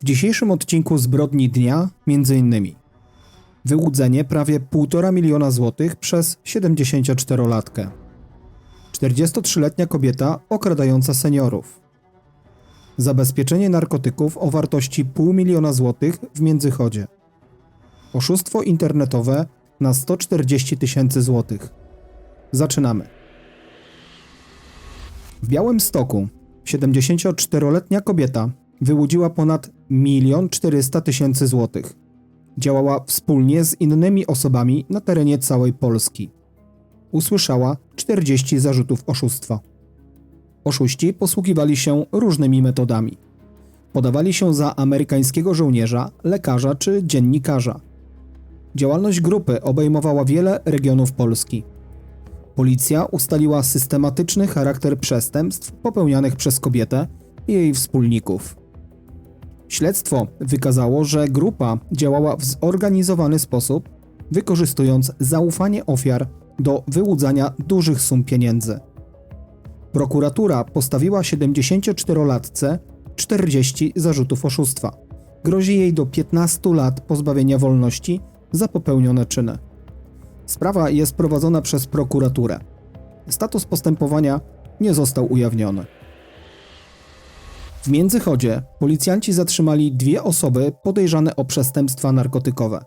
W dzisiejszym odcinku Zbrodni Dnia m.in. wyłudzenie prawie 1,5 miliona złotych przez 74-latkę. 43-letnia kobieta okradająca seniorów. Zabezpieczenie narkotyków o wartości pół miliona złotych w Międzychodzie. Oszustwo internetowe na 140 tysięcy złotych. Zaczynamy. W Białym Stoku 74-letnia kobieta wyłudziła ponad 1 400 tysięcy złotych. Działała wspólnie z innymi osobami na terenie całej Polski. Usłyszała 40 zarzutów oszustwa. Oszuści posługiwali się różnymi metodami. Podawali się za amerykańskiego żołnierza, lekarza czy dziennikarza. Działalność grupy obejmowała wiele regionów Polski. Policja ustaliła systematyczny charakter przestępstw popełnianych przez kobietę i jej wspólników. Śledztwo wykazało, że grupa działała w zorganizowany sposób, wykorzystując zaufanie ofiar do wyłudzania dużych sum pieniędzy. Prokuratura postawiła 74-latce 40 zarzutów oszustwa. Grozi jej do 15 lat pozbawienia wolności za popełnione czyny. Sprawa jest prowadzona przez prokuraturę. Status postępowania nie został ujawniony. W Międzychodzie policjanci zatrzymali dwie osoby podejrzane o przestępstwa narkotykowe.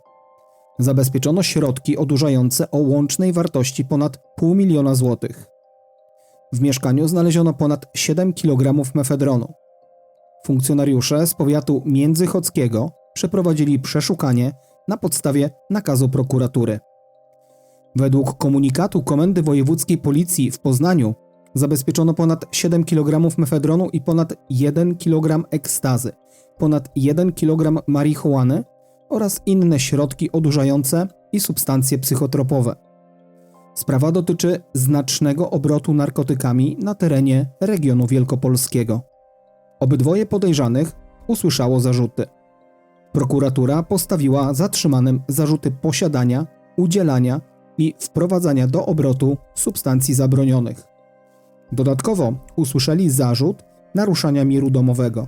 Zabezpieczono środki odurzające o łącznej wartości ponad pół miliona złotych. W mieszkaniu znaleziono ponad 7 kg mefedronu. Funkcjonariusze z powiatu międzychodzkiego przeprowadzili przeszukanie na podstawie nakazu prokuratury. Według komunikatu Komendy Wojewódzkiej Policji w Poznaniu zabezpieczono ponad 7 kg mefedronu i ponad 1 kg ekstazy, ponad 1 kg marihuany oraz inne środki odurzające i substancje psychotropowe. Sprawa dotyczy znacznego obrotu narkotykami na terenie regionu wielkopolskiego. Obydwoje podejrzanych usłyszało zarzuty. Prokuratura postawiła zatrzymanym zarzuty posiadania, udzielania i wprowadzania do obrotu substancji zabronionych. Dodatkowo usłyszeli zarzut naruszania miru domowego.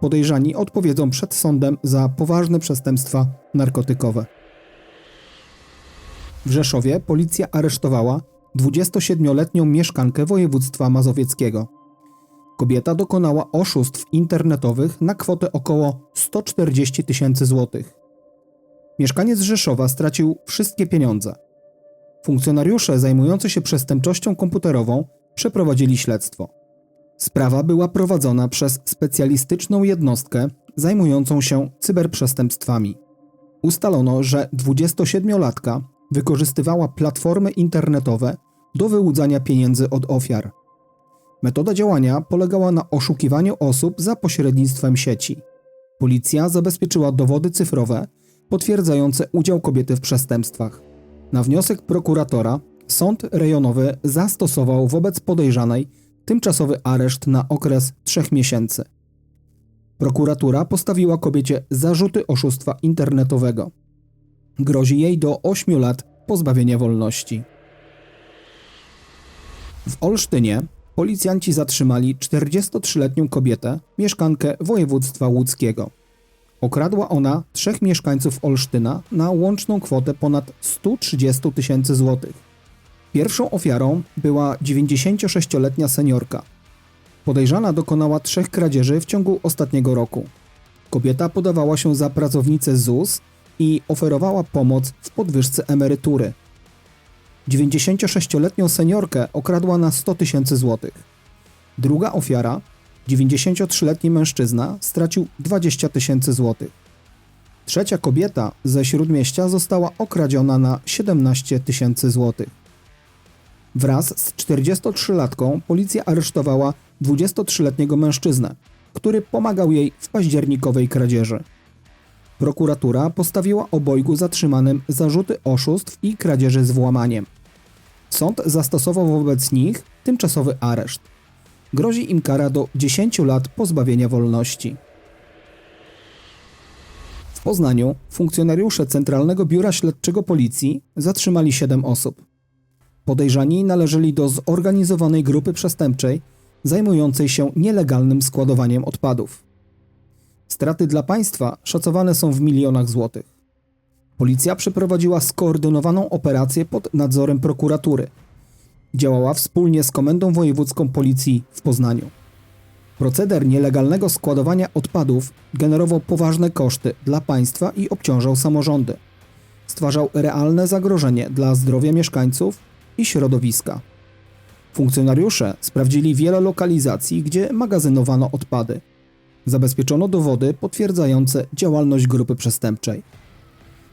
Podejrzani odpowiedzą przed sądem za poważne przestępstwa narkotykowe. W Rzeszowie policja aresztowała 27-letnią mieszkankę województwa mazowieckiego. Kobieta dokonała oszustw internetowych na kwotę około 140 tysięcy złotych. Mieszkaniec Rzeszowa stracił wszystkie pieniądze. Funkcjonariusze zajmujący się przestępczością komputerową przeprowadzili śledztwo. Sprawa była prowadzona przez specjalistyczną jednostkę zajmującą się cyberprzestępstwami. Ustalono, że 27-latka wykorzystywała platformy internetowe do wyłudzania pieniędzy od ofiar. Metoda działania polegała na oszukiwaniu osób za pośrednictwem sieci. Policja zabezpieczyła dowody cyfrowe potwierdzające udział kobiety w przestępstwach. Na wniosek prokuratora sąd rejonowy zastosował wobec podejrzanej tymczasowy areszt na okres trzech miesięcy. Prokuratura postawiła kobiecie zarzuty oszustwa internetowego. Grozi jej do 8 lat pozbawienia wolności. W Olsztynie policjanci zatrzymali 43-letnią kobietę, mieszkankę województwa łódzkiego. Okradła ona trzech mieszkańców Olsztyna na łączną kwotę ponad 130 tysięcy złotych. Pierwszą ofiarą była 96-letnia seniorka. Podejrzana dokonała trzech kradzieży w ciągu ostatniego roku. Kobieta podawała się za pracownicę ZUS i oferowała pomoc w podwyżce emerytury. 96-letnią seniorkę okradła na 100 tysięcy złotych. Druga ofiara, 93-letni mężczyzna, stracił 20 tysięcy złotych. Trzecia kobieta ze śródmieścia została okradziona na 17 tysięcy złotych. Wraz z 43-latką policja aresztowała 23-letniego mężczyznę, który pomagał jej w październikowej kradzieży. Prokuratura postawiła obojgu zatrzymanym zarzuty oszustw i kradzieży z włamaniem. Sąd zastosował wobec nich tymczasowy areszt. Grozi im kara do 10 lat pozbawienia wolności. W Poznaniu funkcjonariusze Centralnego Biura Śledczego Policji zatrzymali 7 osób. Podejrzani należeli do zorganizowanej grupy przestępczej zajmującej się nielegalnym składowaniem odpadów. Straty dla państwa szacowane są w milionach złotych. Policja przeprowadziła skoordynowaną operację pod nadzorem prokuratury. Działała wspólnie z Komendą Wojewódzką Policji w Poznaniu. Proceder nielegalnego składowania odpadów generował poważne koszty dla państwa i obciążał samorządy. Stwarzał realne zagrożenie dla zdrowia mieszkańców i środowiska. Funkcjonariusze sprawdzili wiele lokalizacji, gdzie magazynowano odpady. Zabezpieczono dowody potwierdzające działalność grupy przestępczej.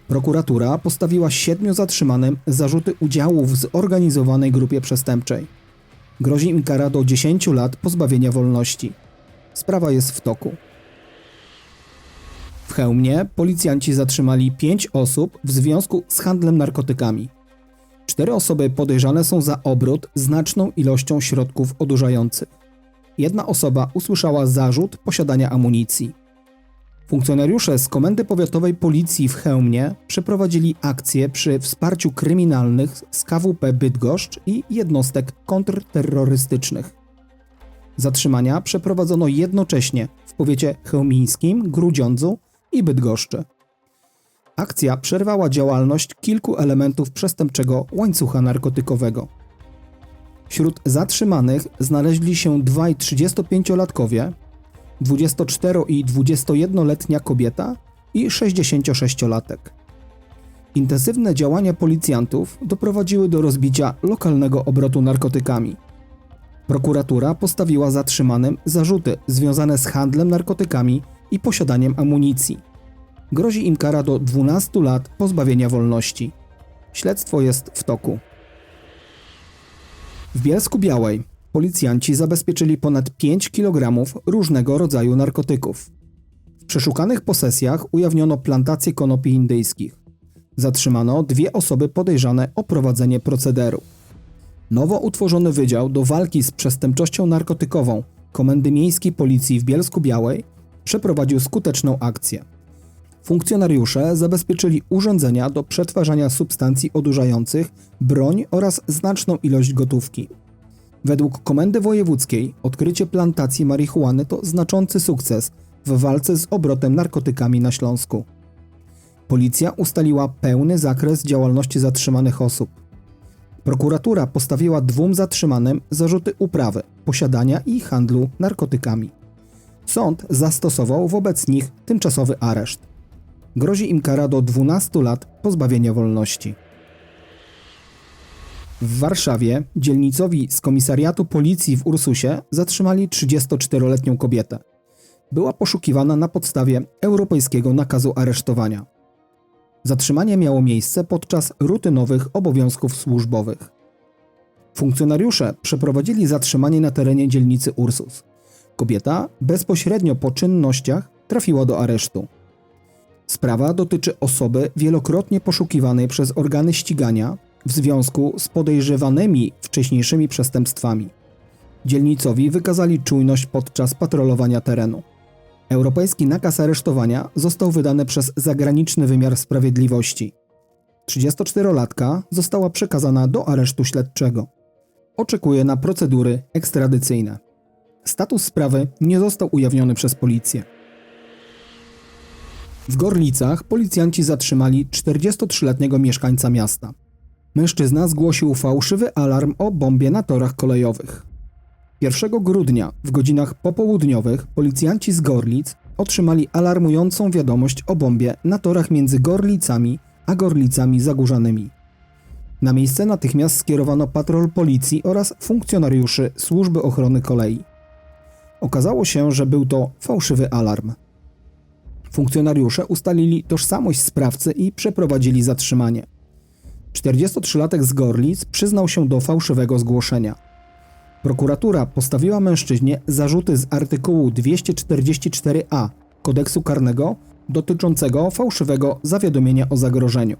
Prokuratura postawiła siedmiu zatrzymanym zarzuty udziału w zorganizowanej grupie przestępczej. Grozi im kara do 10 lat pozbawienia wolności. Sprawa jest w toku. W Chełmie policjanci zatrzymali pięć osób w związku z handlem narkotykami. Cztery osoby podejrzane są za obrót znaczną ilością środków odurzających. Jedna osoba usłyszała zarzut posiadania amunicji. Funkcjonariusze z Komendy Powiatowej Policji w Chełmie przeprowadzili akcję przy wsparciu kryminalnych z KWP Bydgoszcz i jednostek kontrterrorystycznych. Zatrzymania przeprowadzono jednocześnie w powiecie chełmińskim, Grudziądzu i Bydgoszczy. Akcja przerwała działalność kilku elementów przestępczego łańcucha narkotykowego. Wśród zatrzymanych znaleźli się dwaj 35-latkowie, 24 i 21-letnia kobieta i 66-latek. Intensywne działania policjantów doprowadziły do rozbicia lokalnego obrotu narkotykami. Prokuratura postawiła zatrzymanym zarzuty związane z handlem narkotykami i posiadaniem amunicji. Grozi im kara do 12 lat pozbawienia wolności. Śledztwo jest w toku. W Bielsku Białej policjanci zabezpieczyli ponad 5 kg różnego rodzaju narkotyków. W przeszukanych posesjach ujawniono plantacje konopi indyjskich. Zatrzymano dwie osoby podejrzane o prowadzenie procederu. Nowo utworzony Wydział do Walki z Przestępczością Narkotykową Komendy Miejskiej Policji w Bielsku Białej przeprowadził skuteczną akcję. Funkcjonariusze zabezpieczyli urządzenia do przetwarzania substancji odurzających, broń oraz znaczną ilość gotówki. Według Komendy Wojewódzkiej odkrycie plantacji marihuany to znaczący sukces w walce z obrotem narkotykami na Śląsku. Policja ustaliła pełny zakres działalności zatrzymanych osób. Prokuratura postawiła dwóm zatrzymanym zarzuty uprawy, posiadania i handlu narkotykami. Sąd zastosował wobec nich tymczasowy areszt. Grozi im kara do 12 lat pozbawienia wolności. W Warszawie dzielnicowi z komisariatu policji w Ursusie zatrzymali 34-letnią kobietę. Była poszukiwana na podstawie europejskiego nakazu aresztowania. Zatrzymanie miało miejsce podczas rutynowych obowiązków służbowych. Funkcjonariusze przeprowadzili zatrzymanie na terenie dzielnicy Ursus. Kobieta bezpośrednio po czynnościach trafiła do aresztu. Sprawa dotyczy osoby wielokrotnie poszukiwanej przez organy ścigania w związku z podejrzewanymi wcześniejszymi przestępstwami. Dzielnicowi wykazali czujność podczas patrolowania terenu. Europejski nakaz aresztowania został wydany przez zagraniczny wymiar sprawiedliwości. 34-latka została przekazana do aresztu śledczego. Oczekuje na procedury ekstradycyjne. Status sprawy nie został ujawniony przez policję. W Gorlicach policjanci zatrzymali 43-letniego mieszkańca miasta. Mężczyzna zgłosił fałszywy alarm o bombie na torach kolejowych. 1 grudnia w godzinach popołudniowych policjanci z Gorlic otrzymali alarmującą wiadomość o bombie na torach między Gorlicami a Gorlicami Zagórzanymi. Na miejsce natychmiast skierowano patrol policji oraz funkcjonariuszy Służby Ochrony Kolei. Okazało się, że był to fałszywy alarm. Funkcjonariusze ustalili tożsamość sprawcy i przeprowadzili zatrzymanie. 43-latek z Gorlic przyznał się do fałszywego zgłoszenia. Prokuratura postawiła mężczyźnie zarzuty z artykułu 244a kodeksu karnego dotyczącego fałszywego zawiadomienia o zagrożeniu.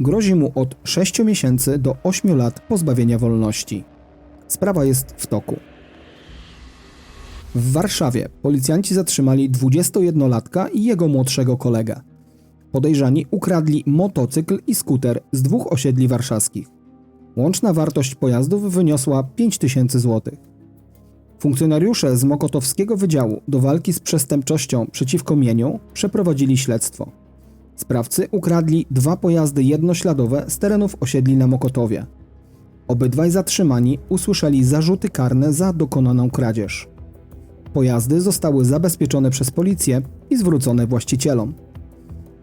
Grozi mu od 6 miesięcy do 8 lat pozbawienia wolności. Sprawa jest w toku. W Warszawie policjanci zatrzymali 21-latka i jego młodszego kolegę. Podejrzani ukradli motocykl i skuter z dwóch osiedli warszawskich. Łączna wartość pojazdów wyniosła 5000 zł. Funkcjonariusze z Mokotowskiego Wydziału do walki z przestępczością przeciwko mieniu przeprowadzili śledztwo. Sprawcy ukradli dwa pojazdy jednośladowe z terenów osiedli na Mokotowie. Obydwaj zatrzymani usłyszeli zarzuty karne za dokonaną kradzież. Pojazdy zostały zabezpieczone przez policję i zwrócone właścicielom.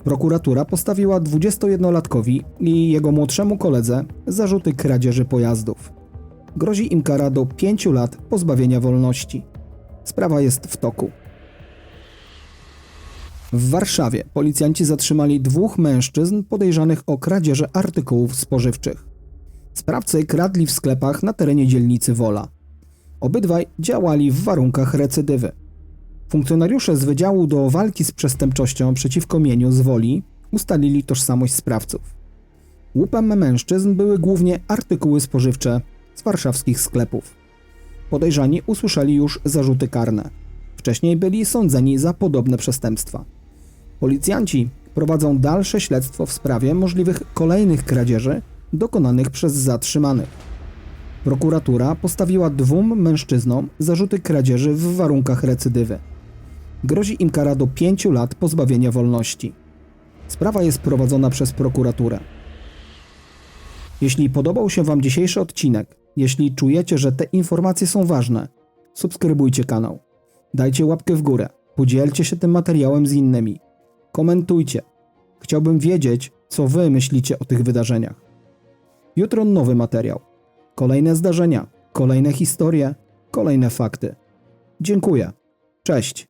Prokuratura postawiła 21-latkowi i jego młodszemu koledze zarzuty kradzieży pojazdów. Grozi im kara do 5 lat pozbawienia wolności. Sprawa jest w toku. W Warszawie policjanci zatrzymali dwóch mężczyzn podejrzanych o kradzieże artykułów spożywczych. Sprawcy kradli w sklepach na terenie dzielnicy Wola. Obydwaj działali w warunkach recydywy. Funkcjonariusze z Wydziału do Walki z Przestępczością przeciwko mieniu z Woli ustalili tożsamość sprawców. Łupem mężczyzn były głównie artykuły spożywcze z warszawskich sklepów. Podejrzani usłyszeli już zarzuty karne. Wcześniej byli sądzeni za podobne przestępstwa. Policjanci prowadzą dalsze śledztwo w sprawie możliwych kolejnych kradzieży dokonanych przez zatrzymanych. Prokuratura postawiła dwóm mężczyznom zarzuty kradzieży w warunkach recydywy. Grozi im kara do 5 lat pozbawienia wolności. Sprawa jest prowadzona przez prokuraturę. Jeśli podobał się Wam dzisiejszy odcinek, jeśli czujecie, że te informacje są ważne, subskrybujcie kanał. Dajcie łapkę w górę, podzielcie się tym materiałem z innymi. Komentujcie. Chciałbym wiedzieć, co Wy myślicie o tych wydarzeniach. Jutro nowy materiał. Kolejne zdarzenia, kolejne historie, kolejne fakty. Dziękuję. Cześć.